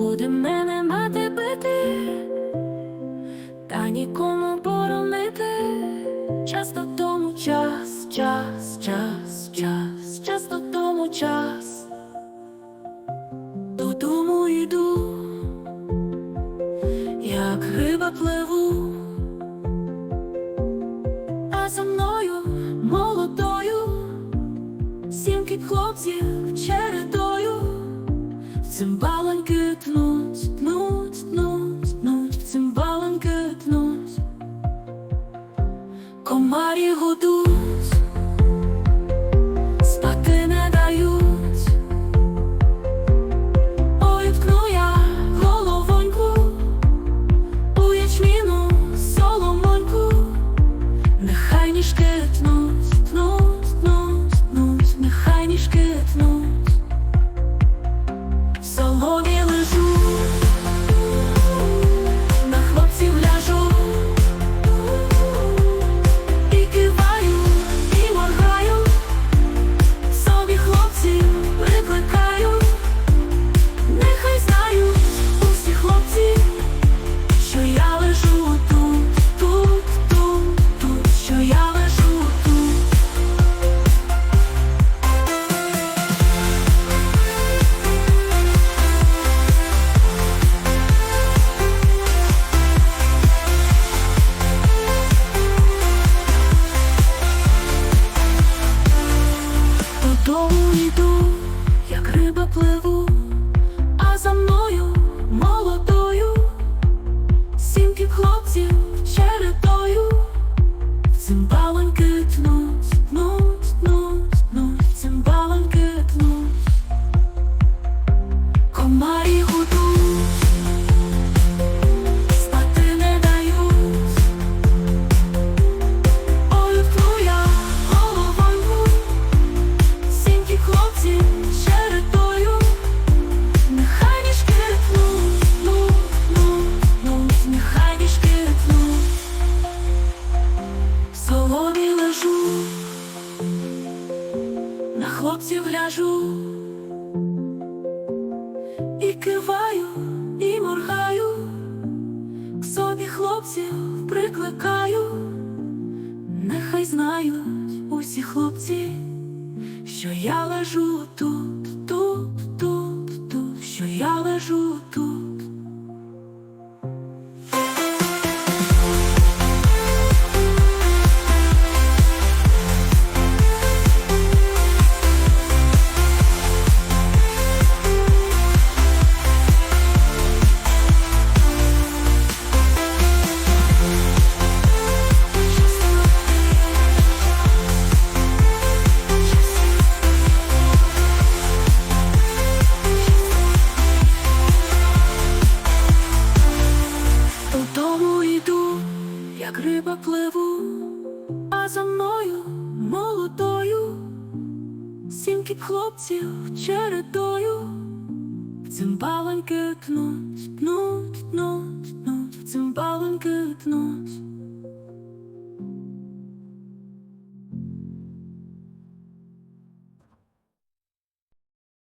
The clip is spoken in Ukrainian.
Буде мене мати бити, та нікому боронити. Час додому, час, час, час, час, час додому, час. Додому йду, як риба пливу, а за мною молодою, сімки хлопців чередою, цимбалоньки комарі гудуть, спати не дають. Ой, ткну я головоньку у ячміну соломоньку, нехай ніжки тнуть, Додому йду, як риба пливу, хлопців гляжу, і киваю, і моргаю, к собі хлопців прикликаю, нехай знають усі хлопці що я лежу тут, тут, тут, тут, що я лежу тут. За мною молодою, сімки хлопців чередою, цимбалоньки тнуть, тнуть, тнуть, тнуть, цимбалоньки тнуть.